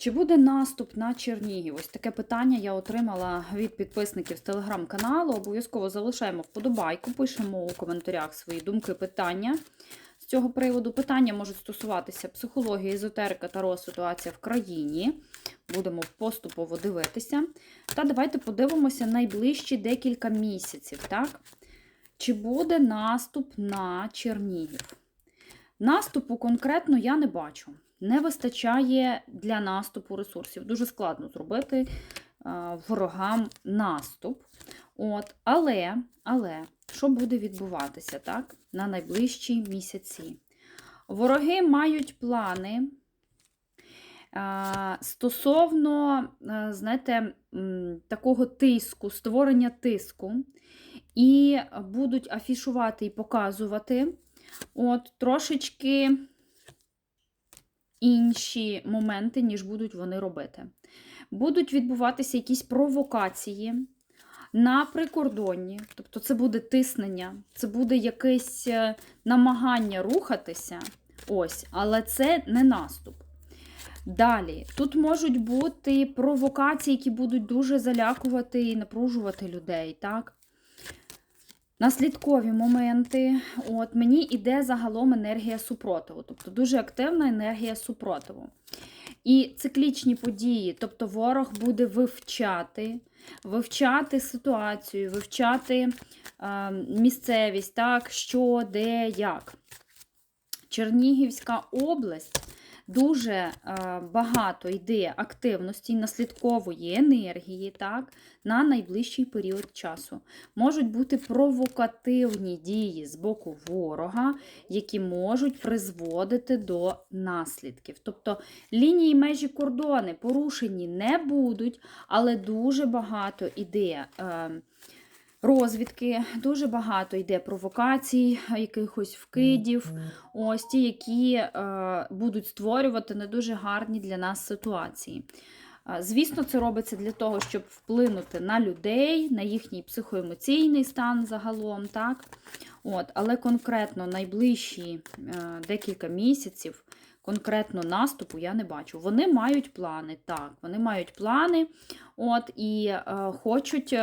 Чи буде наступ на Чернігів? Ось таке питання я отримала від підписників з телеграм-каналу. Обов'язково залишаємо вподобайку, пишемо у коментарях свої думки, питання з цього приводу. Питання можуть стосуватися психології, езотерика та ситуація в країні. Будемо поступово дивитися. Та давайте подивимося найближчі декілька місяців. так? Чи буде наступ на Чернігів? Наступу конкретно я не бачу. Не вистачає для наступу ресурсів. Дуже складно зробити е, ворогам наступ. От, Але, але, що буде відбуватися так, на найближчі місяці? Вороги мають плани е, стосовно, е, знаєте, такого тиску, створення тиску, і будуть афішувати і показувати от, трошечки інші моменти, ніж будуть вони робити. Будуть відбуватися якісь провокації на прикордонні, тобто це буде тиснення, це буде якесь е, намагання рухатися, ось, але це не наступ. Далі, тут можуть бути провокації, які будуть дуже залякувати і напружувати людей. так? Наслідкові моменти. От Мені йде загалом енергія супротиву, тобто дуже активна енергія супротиву. І циклічні події, тобто ворог буде вивчати, вивчати ситуацію, вивчати е, місцевість, так, що, де, як. Чернігівська область дуже е, багато йде активності, наслідкової енергії так, на найближчий період часу. Можуть бути провокативні дії з боку ворога, які можуть призводити до наслідків. Тобто лінії межі кордони порушені не будуть, але дуже багато іде. Е, Розвідки дуже багато йде провокацій, якихось вкидів, ось ті, які е, будуть створювати не дуже гарні для нас ситуації. Е, Звісно, це робиться для того, щоб вплинути на людей, на їхній психоемоційний стан загалом. так? От, Але конкретно найближчі е, декілька місяців, конкретно наступу я не бачу. Вони мають плани, так, вони мають плани от, і е, хочуть.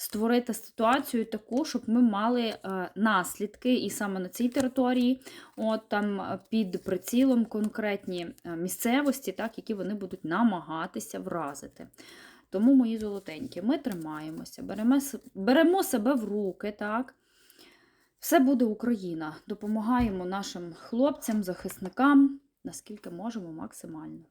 Створити ситуацію таку, щоб ми мали е, наслідки, і саме на цій території, от там е, під прицілом конкретні е, місцевості, так, які вони будуть намагатися вразити. Тому, мої золотенькі, ми тримаємося, беремо, беремо себе в руки, так. Все буде Україна. Допомагаємо нашим хлопцям, захисникам, наскільки можемо максимально.